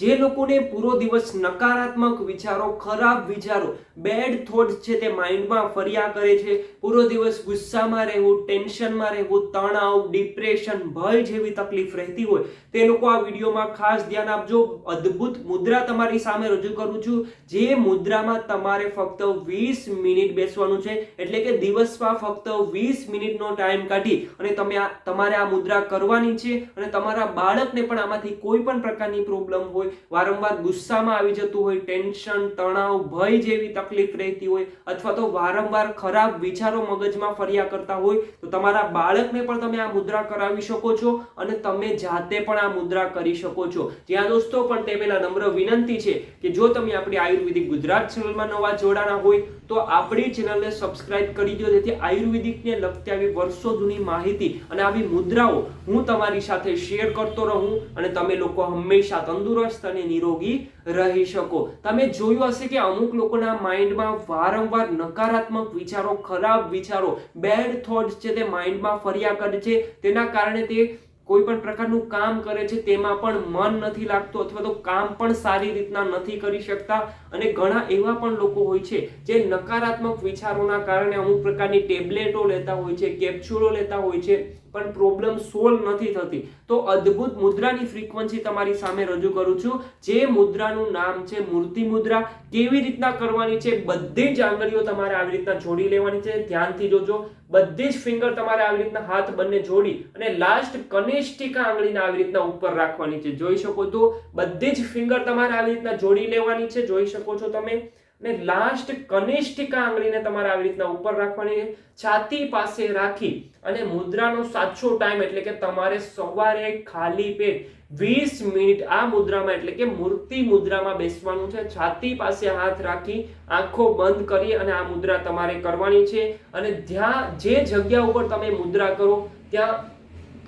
જે લોકોને પૂરો દિવસ નકારાત્મક વિચારો, ખરાબ વિચારો બેડ થોટ છે તે માઇન્ડમાં ફર્યા કરે છે, પૂરો દિવસ ગુસ્સામાં રહેવું, ટેન્શનમાં રહેવું, તણાવ ડિપ્રેશન ભય જેવી તકલીફ રહેતી હોય, તે લોકો આ વિડીયોમાં ખાસ ધ્યાન આપજો. અદ્ભુત મુદ્રા તમારી સામે રજૂ કરું છું. જે મુદ્રામાં તમારે ફક્ત વીસ મિનિટ બેસવાનું છે, એટલે કે દિવસમાં ફક્ત વીસ મિનિટનો ટાઈમ કાઢી અને તમે તમારે આ મુદ્રા કરવાની છે અને તમારા બાળકને પણ આમાંથી કોઈ પણ પ્રકારની પ્રોબ્લેમ હોય વારંવાર ગુસ્સામાં આવી જતું હોય, ટેન્શન, તણાવ, ભય જેવી તકલીફ રહેતી હોય, અથવા તો વારંવાર ખરાબ વિચારો મગજમાં ફર્યા કરતા હોય, તો તમારા બાળકને પણ તમે આ મુદ્રા કરાવી શકો છો અને તમે જાતે પણ આ મુદ્રા કરી શકો છો. જ્યાં દોસ્તો, પણ તે પહેલા નમ્ર વિનંતી છે કે જો તમે આપણી આયુર્વેદિક ગુજરાત ચેનલમાં નવા જોડાણા હોય, તો આપણી ચેનલને સબસ્ક્રાઇબ કરી દો, જેથી આયુર્વેદિકને લગતી આવી વર્ષો જૂની માહિતી અને આવી મુદ્રાઓ હું તમારી સાથે શેર કરતો રહું અને તમે લોકો હંમેશા તંદુરસ્ત અને નિરોગી રહી શકો. તમે જોયું હશે કે અમુક લોકોના માઇન્ડમાં વારંવાર નકારાત્મક વિચારો, ખરાબ વિચારો, બેડ થોટ્સ છે તે માઇન્ડમાં ફર્યા કરે છે. તેના કારણે તે કોઈ પણ પ્રકારનું કામ કરે છે તેમાં પણ મન નથી લાગતું અથવા તો કામ પણ સારી રીતના નથી કરી શકતા. અને ઘણા એવા પણ લોકો હોય છે જે નકારાત્મક વિચારોના કારણે અમુક પ્રકારની ટેબ્લેટો લેતા હોય છે, કેપ્સ્યુલો લેતા હોય છે. પણ પ્રોબ્લેમ સોલ્વ નથી થતી. તો અદ્ભુત મુદ્રાની ફ્રીક્વન્સી તમારી સામે રજૂ કરું છું. જે મુદ્રાનું નામ છે મૂર્તિ મુદ્રા. કેવી રીતના કરવાની છે? બધી જ આંગળીઓ તમારે આવી રીતના જોડી લેવાની છે. ધ્યાનથી જોજો. બધી જ ફિંગર તમારે આવી રીતના હાથ બંને જોડી અને લાસ્ટ કનિષ્ઠિકા આંગળીને આવી રીતના ઉપર રાખવાની છે. જોઈ શકો તો બધી જ ફિંગર તમારે આવી રીતના જોડી લેવાની છે. જોઈ શકો છો તમે. અને લાસ્ટ કનિષ્ઠિકા આંગળીને તમારે આવી રીતના ઉપર રાખવાની છાતી પાસે રાખી અને મુદ્રાનો સાચો ટાઈમ એટલે કે તમારે સવારે ખાલી પેટ વીસ મિનિટ આ મુદ્રામાં એટલે કે મૂર્તિ મુદ્રામાં બેસવાનું છે. છાતી પાસે હાથ રાખી આંખો બંધ કરી અને આ મુદ્રા તમારે કરવાની છે. અને જ્યાં જે જગ્યા ઉપર તમે મુદ્રા કરો, ત્યાં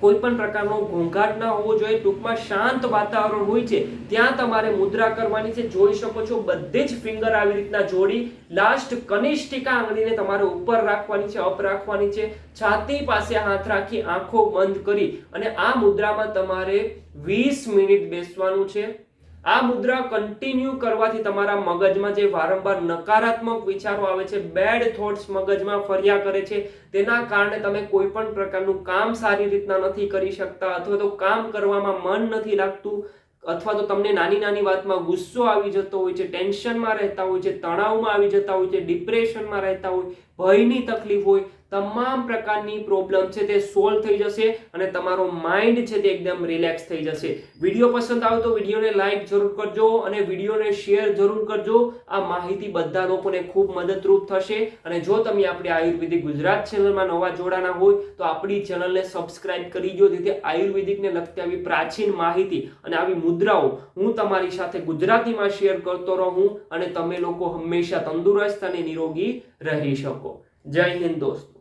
કોઈ પણ પ્રકારનો ઘોંઘાટ ના હોવો જોઈએ, ટૂંકમાં શાંત વાતાવરણ હોય છે. ત્યાં તમારે મુદ્રા કરવાની છે. જોઈ શકો છો, બધે જ ફિંગર આવી રીતના જોડી, લાસ્ટ કનિષ્ઠિકા આંગળીને તમારે ઉપર રાખવાની છે, અપ રાખવાની છે. છાતી પાસે હાથ રાખી, આંખો બંધ કરી અને આ મુદ્રામાં તમારે વીસ મિનિટ બેસવાનું છે. આ મુદ્રા કન્ટિન્યુ કરવાથી તમારા મગજમાં જે વારંવાર નકારાત્મક વિચારો આવે છે બેડ થોટ્સ મગજમાં ફર્યા કરે છે, તેના કારણે તમે કોઈ પણ પ્રકારનું કામ સારી રીતના નથી કરી શકતા અથવા તો કામ કરવામાં મન નથી લાગતું અથવા તો તમને નાની નાની વાતમાં ગુસ્સો આવી જતો હોય છે ટેન્શનમાં રહેતા હોય છે, તણાવમાં આવી જતા હોય છે ડિપ્રેશનમાં રહેતા હોય, ભયની તકલીફ હોય તમામ પ્રકારની પ્રોબ્લેમ છે તે સોલ્વ થઈ જશે અને તમારો માઇન્ડ છે તે એકદમ રિલેક્સ થઈ જશે. વીડિયો પસંદ આવે તો વિડીયોને લાઇક જરૂર કરજો અને વિડીયોને શેર જરૂર કરજો. આ માહિતી બધા લોકોને ખૂબ મદદરૂપ થશે. અને જો તમે આપણી આયુર્વેદિક ગુજરાત ચેનલમાં નવા જોડાના હોય, તો આપણી ચેનલને સબસ્ક્રાઇબ કરી દો, જેથી આયુર્વેદિકને લગતી આવી પ્રાચીન માહિતી અને આવી મુદ્રાઓ હું તમારી સાથે ગુજરાતીમાં શેર કરતો રહું અને તમે લોકો હંમેશા તંદુરસ્ત અને નિરોગી રહી શકો. જય હિન્દ દોસ્ત.